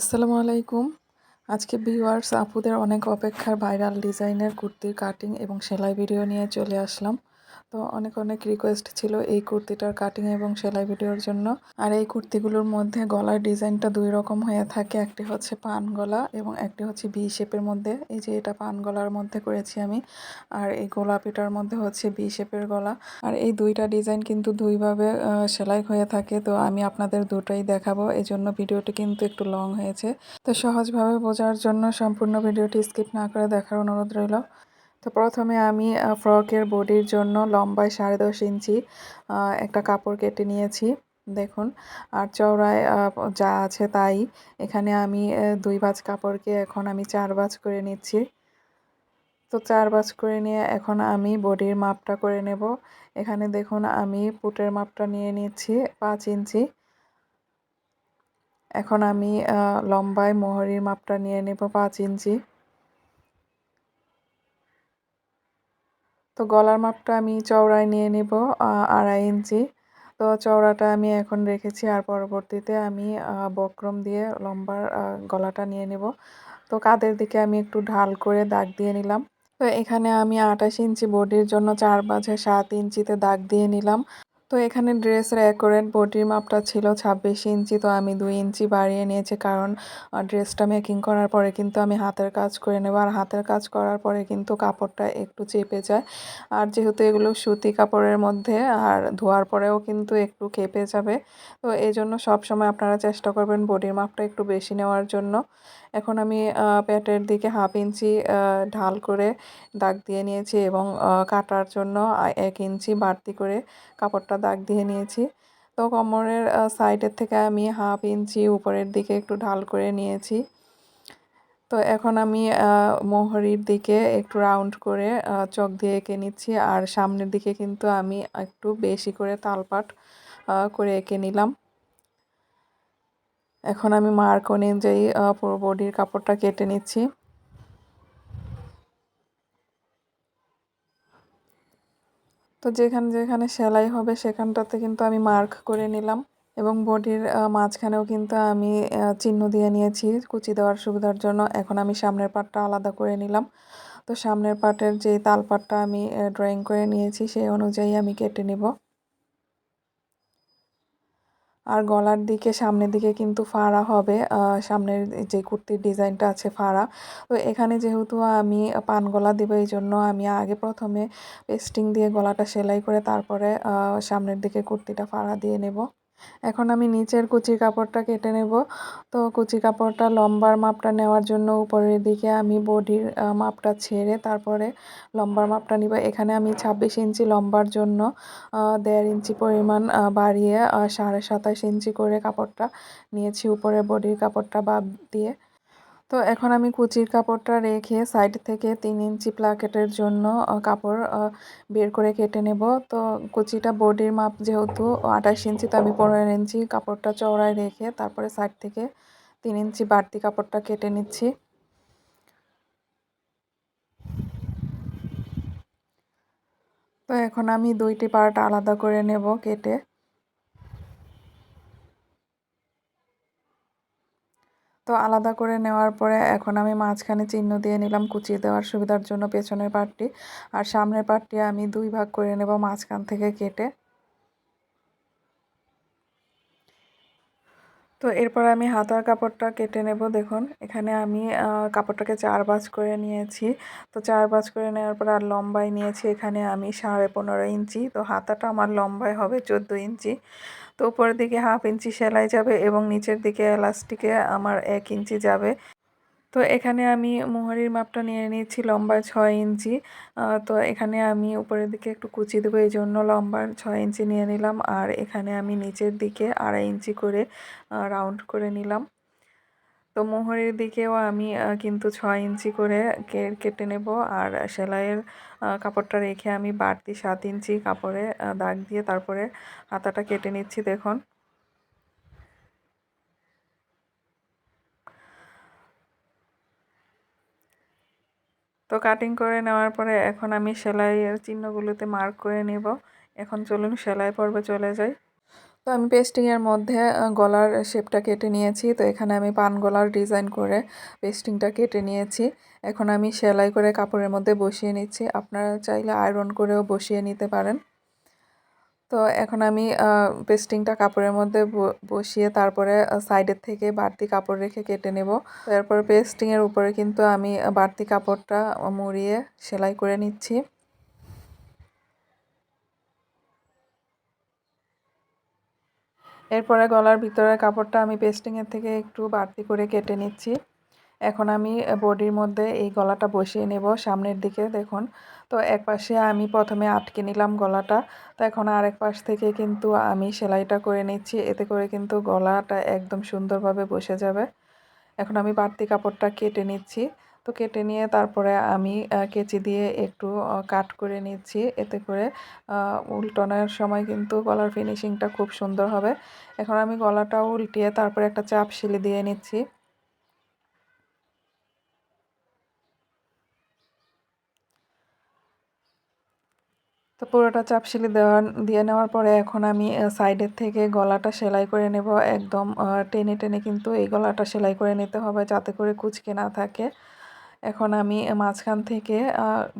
আসসালামু আলাইকুম। আজকে ভিউয়ার্স, আপুদের অনেক অপেক্ষার ভাইরাল ডিজাইনের কুর্তির কাটিং এবং সেলাই ভিডিও নিয়ে চলে আসলাম। তো অনেক অনেক রিকোয়েস্ট ছিল এই কুর্তিটার কাটিং এবং সেলাই ভিডিওর জন্য। আর এই কুর্তিগুলোর মধ্যে গলার ডিজাইনটা দুই রকম হয়ে থাকে। একটি হচ্ছে পান গলা এবং একটি হচ্ছে বি শেপের মধ্যে। এই যে এটা পান গলার মধ্যে করেছি আমি। আর এই গোলাপিটার মধ্যে হচ্ছে বি শেপের গলা। আর এই দুইটা ডিজাইন কিন্তু দুইভাবে সেলাই হয়ে থাকে। তো আমি আপনাদের দুটোই দেখাবো। এই জন্য ভিডিওটি কিন্তু একটু লং হয়েছে। তো সহজভাবে বোঝার জন্য সম্পূর্ণ ভিডিওটি স্কিপ না করে দেখার অনুরোধ রইল। তো প্রথমে আমি ফ্রকের বডির জন্য লম্বায় সাড়ে দশ ইঞ্চি একটা কাপড় কেটে নিয়েছি, দেখুন। আর চওড়ায় যা আছে তাই। এখানে আমি দুই বাজ কাপড়কে এখন আমি চার বাজ করে নিচ্ছি। তো চার বাজ করে নিয়ে এখন আমি বডির মাপটা করে নেব। এখানে দেখুন, আমি পুটের মাপটা নিয়ে নিচ্ছি, পাঁচ ইঞ্চি। এখন আমি লম্বায় মোহরির মাপটা নিয়ে নেব, পাঁচ ইঞ্চি। তো গলার মাপটা আমি চওড়ায় নিয়ে নেব আড়াই ইঞ্চি। তো চওড়াটা আমি এখন রেখেছি আর পরবর্তীতে আমি বক্রম দিয়ে লম্বার গলাটা নিয়ে নেব। তো কাদের দিকে আমি একটু ঢাল করে দাগ দিয়ে নিলাম। তো এখানে আমি আঠাশ ইঞ্চি বডির জন্য চার বাজে সাত ইঞ্চিতে দাগ দিয়ে নিলাম। তো এখানে ড্রেসের অ্যাকোরেট বডির মাপটা ছিল ছাব্বিশ ইঞ্চি, তো আমি দুই ইঞ্চি বাড়িয়ে নিয়েছি কারণ ড্রেসটা মেকিং করার পরে কিন্তু আমি হাতের কাজ করে নেব। আর হাতের কাজ করার পরে কিন্তু কাপড়টা একটু চেপে যায়। আর যেহেতু এগুলো সুতি কাপড়ের মধ্যে, আর ধোয়ার পরেও কিন্তু একটু কেঁপে যাবে। তো এই জন্য সবসময় আপনারা চেষ্টা করবেন বডির মাপটা একটু বেশি নেওয়ার জন্য। এখন আমি পেটের দিকে হাফ ইঞ্চি ঢাল করে দাগ দিয়ে নিয়েছি এবং কাটার জন্য এক ইঞ্চি বাড়তি করে কাপড়টা দাগ দিয়ে নিয়েছি। তো কোমরের সাইডের থেকে আমি হাফ ইঞ্চি উপরের দিকে একটু ঢাল করে নিয়েছি। তো এখন আমি মোহরির দিকে একটু রাউন্ড করে চক দিয়ে এঁকে নিচ্ছি। আর সামনের দিকে কিন্তু আমি একটু বেশি করে তালপাট করে এঁকে নিলাম। এখন আমি মার্ক অনুযায়ী পুরো বডির কাপড়টা কেটে নিচ্ছি। তো যেখানে যেখানে সেলাই হবে সেখানটাতে কিন্তু আমি মার্ক করে নিলাম এবং বডির মাঝখানেও কিন্তু আমি চিহ্ন দিয়ে নিয়েছি কুচি দেওয়ার সুবিধার জন্য। এখন আমি সামনের পাটটা আলাদা করে নিলাম। তো সামনের পাটের যে তালপাটটা আমি ড্রয়িং করে নিয়েছি সেই অনুযায়ী আমি কেটে নিব। আর গলার দিকে, সামনের দিকে কিন্তু ফাড়া হবে। সামনের যে কুর্তির ডিজাইনটা আছে ফাড়া। তো এখানে যেহেতু আমি পান গলা দেবো, এই জন্য আমি আগে প্রথমে পেস্টিং দিয়ে গলাটা সেলাই করে তারপরে সামনের দিকে কুর্তিটা ফাড়া দিয়ে নেব। এখন আমি নিচের কুচি কাপড়টা কেটে নেব। তো কুচি কাপড়টা লম্বার মাপটা নেওয়ার জন্য উপরের দিকে আমি বডির মাপটা ছেড়ে তারপরে লম্বার মাপটা নিব। এখানে আমি ছাব্বিশ ইঞ্চি লম্বার জন্য দেড় ইঞ্চি পরিমাণ বাড়িয়ে সাড়ে সাতাশ ইঞ্চি করে কাপড়টা নিয়েছি উপরে বডির কাপড়টা বাদ দিয়ে। তো এখন আমি কুচির কাপড়টা রেখে সাইড থেকে তিন ইঞ্চি প্লাকেটের জন্য কাপড় বের করে কেটে নেব। তো কুচিটা বডির মাপ যেহেতু আঠাশ ইঞ্চি, তো আমি পনেরো ইঞ্চি কাপড়টা চওড়ায় রেখে তারপরে সাইড থেকে তিন ইঞ্চি বাড়তি কাপড়টা কেটে নিচ্ছি। তো এখন আমি দুইটি পার্ট আলাদা করে নেব কেটে। তো আলাদা করে নেওয়ার পরে এখন আমি মাঝখানে চিহ্ন দিয়ে নিলাম কুচিয়ে দেওয়ার সুবিধার জন্য পেছনের পাটটি। আর সামনের পাটটি আমি দুই ভাগ করে নেব মাঝখান থেকে কেটে। তো এরপর আমি হাতার কাপড়টা কেটে নেব, দেখুন। এখানে আমি কাপড়টাকে চার বাজ করে নিয়েছি। তো চার বাজ করে নেওয়ার পর আর লম্বায় নিয়েছি এখানে আমি সাড়ে পনেরো ইঞ্চি। তো হাতাটা আমার লম্বায় হবে চোদ্দ ইঞ্চি। তো উপরের দিকে হাফ ইঞ্চি সেলাই যাবে এবং নিচের দিকে এলাস্টিকে আমার এক ইঞ্চি যাবে। তো এখানে আমি মোহরির মাপটা নিয়ে নিয়েছি, লম্বা ছয় ইঞ্চি। তো এখানে আমি উপরের দিকে একটু কুচি দেবো, এই জন্য লম্বা ছয় ইঞ্চি নিয়ে নিলাম। আর এখানে আমি নিচের দিকে আড়াই ইঞ্চি করে রাউন্ড করে নিলাম। তো মোহরের দিকেও আমি কিন্তু ছয় ইঞ্চি করে কেটে নেব। আর সেলাইয়ের কাপড়টা রেখে আমি বাড়তি সাত ইঞ্চি কাপড়ে দাগ দিয়ে তারপরে হাতাটা কেটে নিচ্ছি, দেখুন। তো কাটিং করে নেওয়ার পরে এখন আমি সেলাইয়ের চিহ্নগুলোতে মার্ক করে নেব। এখন চলুন সেলাই পর্বে চলে যাই। তো আমি পেস্টিংয়ের মধ্যে গলার শেপটা কেটে নিয়েছি। তো এখানে আমি পান গলার ডিজাইন করে পেস্টিংটা কেটে নিয়েছি। এখন আমি সেলাই করে কাপড়ের মধ্যে বসিয়ে নিচ্ছি। আপনারা চাইলে আয়রন করেও বসিয়ে নিতে পারেন। তো এখন আমি পেস্টিংটা কাপড়ের মধ্যে বসিয়ে তারপরে সাইডের থেকে বাড়তি কাপড় রেখে কেটে নেব। তারপর পেস্টিংয়ের উপরে কিন্তু আমি বাড়তি কাপড়টা মুড়িয়ে সেলাই করে নিচ্ছি। এরপরে গলার ভিতরের কাপড়টা আমি পেস্টিংয়ের থেকে একটু বাড়তি করে কেটে নিচ্ছি। এখন আমি বডির মধ্যে এই গলাটা বসিয়ে নেব সামনের দিকে, দেখুন। তো এক পাশে আমি প্রথমে আটকে নিলাম গলাটা। তো এখন আরেক পাশ থেকে কিন্তু আমি সেলাইটা করে নিচ্ছি। এতে করে কিন্তু গলাটা একদম সুন্দরভাবে বসে যাবে। এখন আমি বাড়তি কাপড়টা কেটে নিচ্ছি। তো কেটে নিয়ে তারপরে আমি কেচি দিয়ে একটু কাট করে নিচ্ছি। এতে করে উল্টানোর সময় কিন্তু গলার ফিনিশিংটা খুব সুন্দর হবে। এখন আমি গলাটা উল্টিয়ে তারপরে একটা চাপ সিলি দিয়ে নিচ্ছি। তো পুরোটা চাপ সিলি দেওয়া, দিয়ে নেওয়ার পরে এখন আমি সাইডের থেকে গলাটা সেলাই করে নেব। একদম টেনে টেনে কিন্তু এই গলাটা সেলাই করে নিতে হবে যাতে করে কুচকে না থাকে। এখন আমি মাঝখান থেকে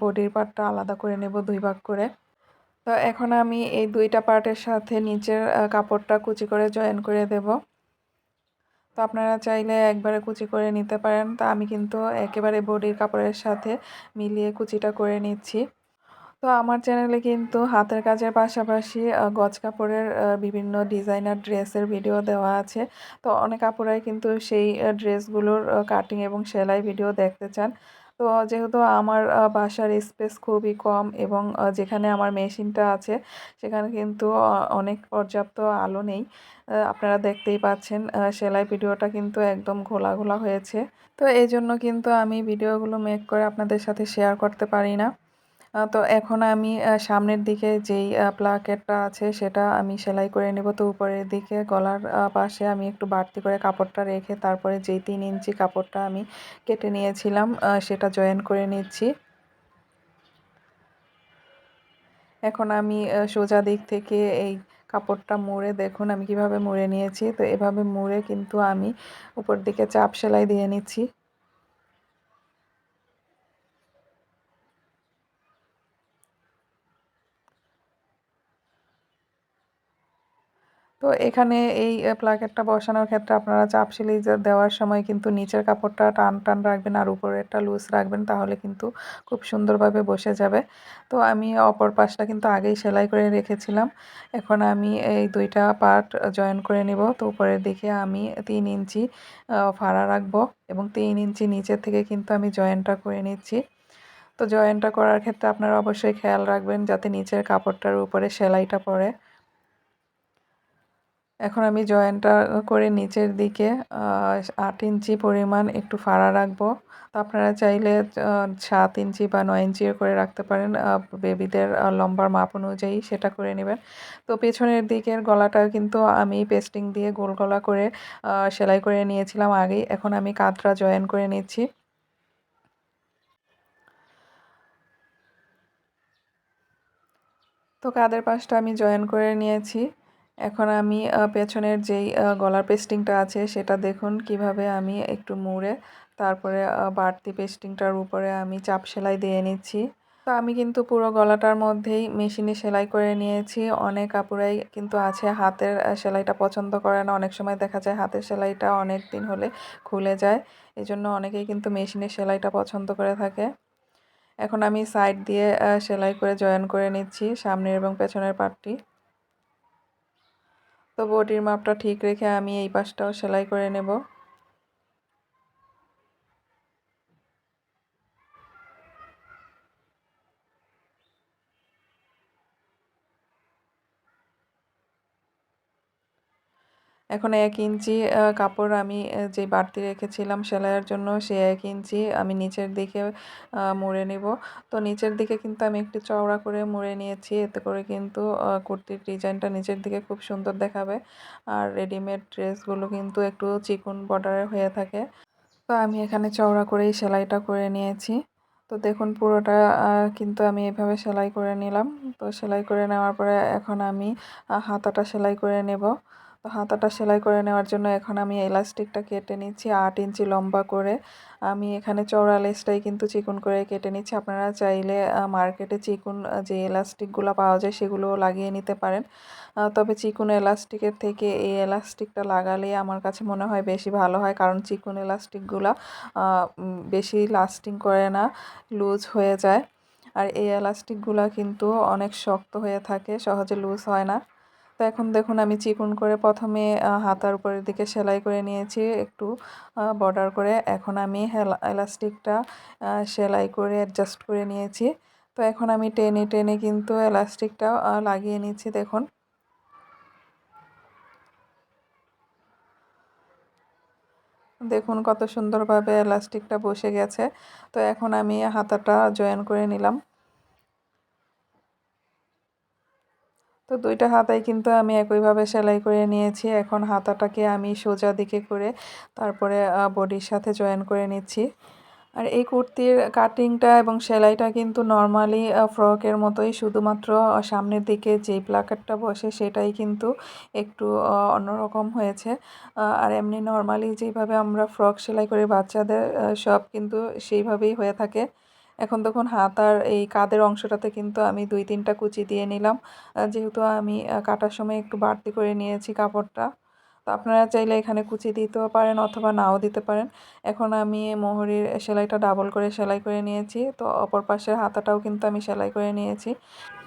বডির পার্টটা আলাদা করে নেব দুই ভাগ করে। তো এখন আমি এই দুইটা পার্টের সাথে নিচের কাপড়টা কুচি করে জয়েন করে দেব। তো আপনারা চাইলে একবারে কুচি করে নিতে পারেন। তা আমি কিন্তু একেবারে বডির কাপড়ের সাথে মিলিয়ে কুচিটা করে নিচ্ছি। তো আমার চ্যানেলে কিন্তু হাতের কাজের পাশাপাশি গজ কাপড়ের বিভিন্ন ডিজাইনার ড্রেসের ভিডিও দেওয়া আছে। তো অনেক কাপড়াই কিন্তু সেই ড্রেসগুলোর কাটিং এবং সেলাই ভিডিও দেখতে চান। তো যেহেতু আমার বাসার স্পেস খুবই কম এবং যেখানে আমার মেশিনটা আছে, সেখানে কিন্তু অনেক পর্যাপ্ত আলো নেই। আপনারা দেখতেই পাচ্ছেন সেলাই ভিডিওটা কিন্তু একদম ঘোলা ঘোলা হয়েছে। তো এই জন্য কিন্তু আমি ভিডিওগুলো মেক করে আপনাদের সাথে শেয়ার করতে পারি না। তো এখন আমি সামনের দিকে যেই প্লাকেটটা আছে সেটা আমি সেলাই করে নেব। তো উপরের দিকে গলার পাশে আমি একটু বাড়তি করে কাপড়টা রেখে তারপরে যেই তিন ইঞ্চি কাপড়টা আমি কেটে নিয়েছিলাম সেটা জয়েন করে নিচ্ছি। এখন আমি সোজা দিক থেকে এই কাপড়টা মুড়ে দেখুন আমি কীভাবে মুড়ে নিয়েছি। তো এভাবে মুড়ে কিন্তু আমি উপর দিকে চাপ সেলাই দিয়ে নিচ্ছি। তো এখানে এই প্লাকেটটা বসানোর ক্ষেত্রে আপনারা চাপ সিলিজ দেওয়ার সময় কিন্তু নিচের কাপড়টা টান টান রাখবেন আর উপরেরটা লুজ রাখবেন, তাহলে কিন্তু খুব সুন্দরভাবে বসে যাবে। তো আমি অপর পাশটা কিন্তু আগেই সেলাই করে রেখেছিলাম। এখন আমি এই দুইটা পার্ট জয়েন করে নিব। তো উপরের দিকে আমি তিন ইঞ্চি ফাড়া রাখব এবং তিন ইঞ্চি নিচের থেকে কিন্তু আমি জয়েনটা করে নিচ্ছি। তো জয়েনটা করার ক্ষেত্রে আপনারা অবশ্যই খেয়াল রাখবেন যাতে নিচের কাপড়টার উপরে সেলাইটা পড়ে। এখন আমি জয়েন্টটা করে নিচের দিকে আট ইঞ্চি পরিমাণ একটু ফাড়া রাখব। তো আপনারা চাইলে সাত ইঞ্চি বা নয় ইঞ্চি করে রাখতে পারেন। বেবিদের লম্বার মাপ অনুযায়ী সেটা করে নেবেন। তো পেছনের দিকের গলাটা কিন্তু আমি পেস্টিং দিয়ে গোল গলা করে সেলাই করে নিয়েছিলাম আগেই। এখন আমি কাঁধটা জয়েন করে নিচ্ছি। তো কাদের পাশটা আমি জয়েন করে নিয়েছি। এখন আমি পেছনের যেই গলার পেস্টিংটা আছে সেটা দেখুন কীভাবে আমি একটু মুড়ে তারপরে বাড়তি পেস্টিংটার উপরে আমি চাপ সেলাই দিয়ে নিচ্ছি। তো আমি কিন্তু পুরো গলাটার মধ্যেই মেশিনে সেলাই করে নিয়েছি। অনেক কাপড়াই কিন্তু আছে হাতের সেলাইটা পছন্দ করে না। অনেক সময় দেখা যায় হাতের সেলাইটা অনেক দিন হলে খুলে যায়। এই জন্য অনেকেই কিন্তু মেশিনে সেলাইটা পছন্দ করে থাকে। এখন আমি সাইড দিয়ে সেলাই করে জয়েন করে নিচ্ছি সামনের এবং পেছনের পার্টটি তো বডির মাপটা ঠিক রেখে আমি এই পাশটাও সেলাই করে নেব। এখন এক ইঞ্চি কাপড় আমি যে বাড়তি রেখেছিলাম সেলাইয়ের জন্য, সে এক ইঞ্চি আমি নিচের দিকে মুড়ে নেব। তো নিচের দিকে কিন্তু আমি একটু চওড়া করে মুড়ে নিয়েছি। এতে করে কিন্তু কুর্তির ডিজাইনটা নিচের দিকে খুব সুন্দর দেখাবে। আর রেডিমেড ড্রেসগুলো কিন্তু একটু চিকুন বর্ডারের হয়ে থাকে। তো আমি এখানে চওড়া করেই সেলাইটা করে নিয়েছি। তো দেখুন পুরোটা কিন্তু আমি এভাবে সেলাই করে নিলাম। তো সেলাই করে নেওয়ার পরে এখন আমি হাতাটা সেলাই করে নেব। তো হাতাটা সেলাই করে নেওয়ার জন্য এখন আমি এলাস্টিকটা কেটে নিচ্ছি আট ইঞ্চি লম্বা করে। আমি এখানে চওড়া লেসটাই কিন্তু চিকন করে কেটে নিচ্ছি। আপনারা চাইলে মার্কেটে চিকুন যে এলাস্টিকগুলো পাওয়া যায় সেগুলো লাগিয়ে নিতে পারেন। তবে চিকুন এলাস্টিকের থেকে এই এলাস্টিকটা লাগালে আমার কাছে মনে হয় বেশি ভালো হয়। কারণ চিকুন এলাস্টিকগুলো বেশি লাস্টিং করে না, লুজ হয়ে যায়। আর এই এলাস্টিকগুলো কিন্তু অনেক শক্ত হয়ে থাকে, সহজে লুজ হয় না। তো এখন দেখুন, আমি চিকন করে প্রথমে হাতার উপরের দিকে সেলাই করে নিয়েছি একটু বর্ডার করে। এখন আমি এলাস্টিকটা সেলাই করে অ্যাডজাস্ট করে নিয়েছি। তো এখন আমি টেনে টেনে কিন্তু এলাস্টিকটা লাগিয়ে নিচ্ছি, দেখুন। দেখুন কত সুন্দরভাবে এলাস্টিকটা বসে গেছে। তো এখন আমি হাতাটা জয়েন করে নিলাম। তো দুইটা হাতাই কিন্তু আমি একইভাবে সেলাই করে নিয়েছি। এখন হাতাটাকে আমি সোজা দিকে করে তারপরে বডির সাথে জয়েন করে নিচ্ছি। আর এই কুর্তির কাটিংটা এবং সেলাইটা কিন্তু নর্মালি ফ্রকের মতোই শুধুমাত্র সামনের দিকে যেই প্লাকারটা বসে সেটাই কিন্তু একটু অন্যরকম হয়েছে। আর এমনি নর্মালি যেভাবে আমরা ফ্রক সেলাই করি বাচ্চাদের সব কিন্তু সেইভাবেই হয়ে থাকে। এখন দেখুন হাত আর এই কাদের অংশটাতে কিন্তু আমি দুই তিনটা কুচি দিয়ে নিলাম। যেহেতু আমি কাটার সময় একটু বাড়তি করে নিয়েছি কাপড়টা। তো আপনারা চাইলে এখানে কুচি দিতেও পারেন অথবা নাও দিতে পারেন। এখন আমি মোহরির সেলাইটা ডাবল করে সেলাই করে নিয়েছি। তো অপর পাশের হাতাটাও কিন্তু আমি সেলাই করে নিয়েছি।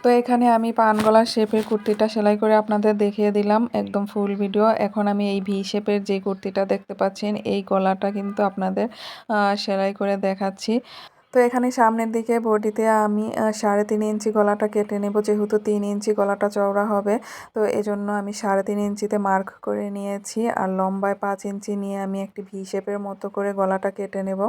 তো এখানে আমি পান গলার শেপের কুর্তিটা সেলাই করে আপনাদের দেখিয়ে দিলাম। একদম ফুল ভিডিও এখন আমি এই ভি শেপের যে কুর্তিটা দেখতে পাচ্ছেন, এই গলাটা কিন্তু আপনাদের সেলাই করে দেখাচ্ছি। তো এখানে সামনের দিকে বডিতে আমি সাড়ে তিন ইঞ্চি গলাটা কেটে নেব, যেহেতু তিন ইঞ্চি গলাটা চওড়া হবে। তো এজন্য আমি সাড়ে তিন ইঞ্চিতে মার্ক করে নিয়েছি আর লম্বায় পাঁচ ইঞ্চি নিয়ে আমি একটি ভি শেপের মতো করে গলাটা কেটে নেব।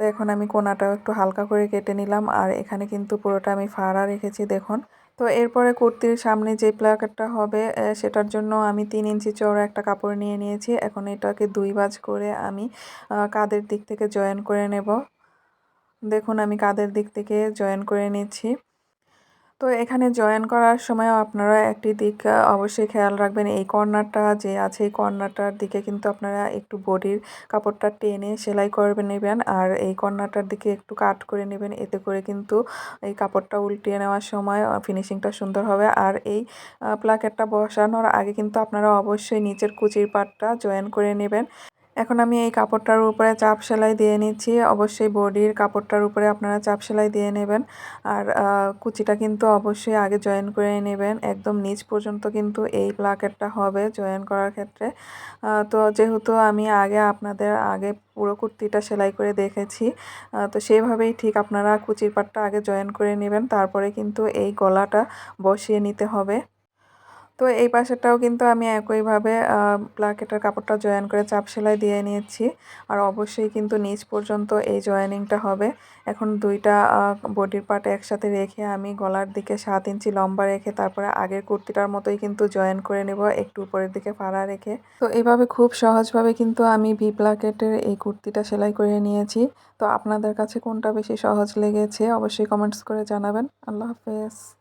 তো এখন আমি কোনাটাও একটু হালকা করে কেটে নিলাম আর এখানে কিন্তু পুরোটা আমি ফাড়া রেখেছি, দেখুন। তো এরপরে কুর্তির সামনে যে প্লাকারটা হবে সেটার জন্য আমি তিন ইঞ্চি চওড়া একটা কাপড় নিয়ে নিয়েছি। এখন এটাকে দুই বাজ করে আমি কাদের দিক থেকে জয়েন করে নেব। দেখুন, আমি কাদের দিক থেকে জয়েন করে নিচ্ছি। তো এখানে জয়েন করার সময় আপনারা একটি দিক অবশ্যই খেয়াল রাখবেন। এই কর্নারটা যে আছে, এই কর্নারটার দিকে কিন্তু আপনারা একটু বডির কাপড়টা টেনে সেলাই করে নেবেন আর এই কর্নারটার দিকে একটু কাট করে নেবেন। এতে করে কিন্তু এই কাপড়টা উল্টিয়ে নেওয়ার সময় ফিনিশিংটা সুন্দর হবে। আর এই প্লাকেটটা বসানোর আগে কিন্তু আপনারা অবশ্যই নিচের কুচির পাটটা জয়েন করে নেবেন। এখন আমি এই কাপড়টার উপরে চাপ সেলাই দিয়ে নিচ্ছি। অবশ্যই বডির কাপড়টার উপরে আপনারা চাপ সেলাই দিয়ে নেবেন। আর কুচিটা কিন্তু অবশ্যই আগে জয়েন করে নেবেন। একদম নিচ পর্যন্ত কিন্তু এই প্লাকেটটা হবে জয়েন করার ক্ষেত্রে। তো যেহেতু আমি আগে আপনাদের আগে পুরো কুর্তিটা সেলাই করে দেখেছি তো সেভাবেই ঠিক আপনারা কুচির পাটটা আগে জয়েন করে নেবেন। তারপরে কিন্তু এই গলাটা বসিয়ে নিতে হবে। তো এই পাশেরটাও কিন্তু আমি একইভাবে প্লাকেটের কাপড়টা জয়েন করে চাপ সেলাই দিয়ে নিয়েছি। আর অবশ্যই কিন্তু নিচ পর্যন্ত এই জয়েনিংটা হবে। এখন দুইটা বডির পার্ট একসাথে রেখে আমি গলার দিকে সাত ইঞ্চি লম্বা রেখে তারপরে আগের কুর্তিটার মতোই কিন্তু জয়েন করে নেব, একটু উপরের দিকে ফাড়া রেখে। তো এইভাবে খুব সহজভাবে কিন্তু আমি ভি প্লাকেটের এই কুর্তিটা সেলাই করে নিয়েছি। তো আপনাদের কাছে কোনটা বেশি সহজ লেগেছে অবশ্যই কমেন্টস করে জানাবেন। আল্লাহ হাফেজ।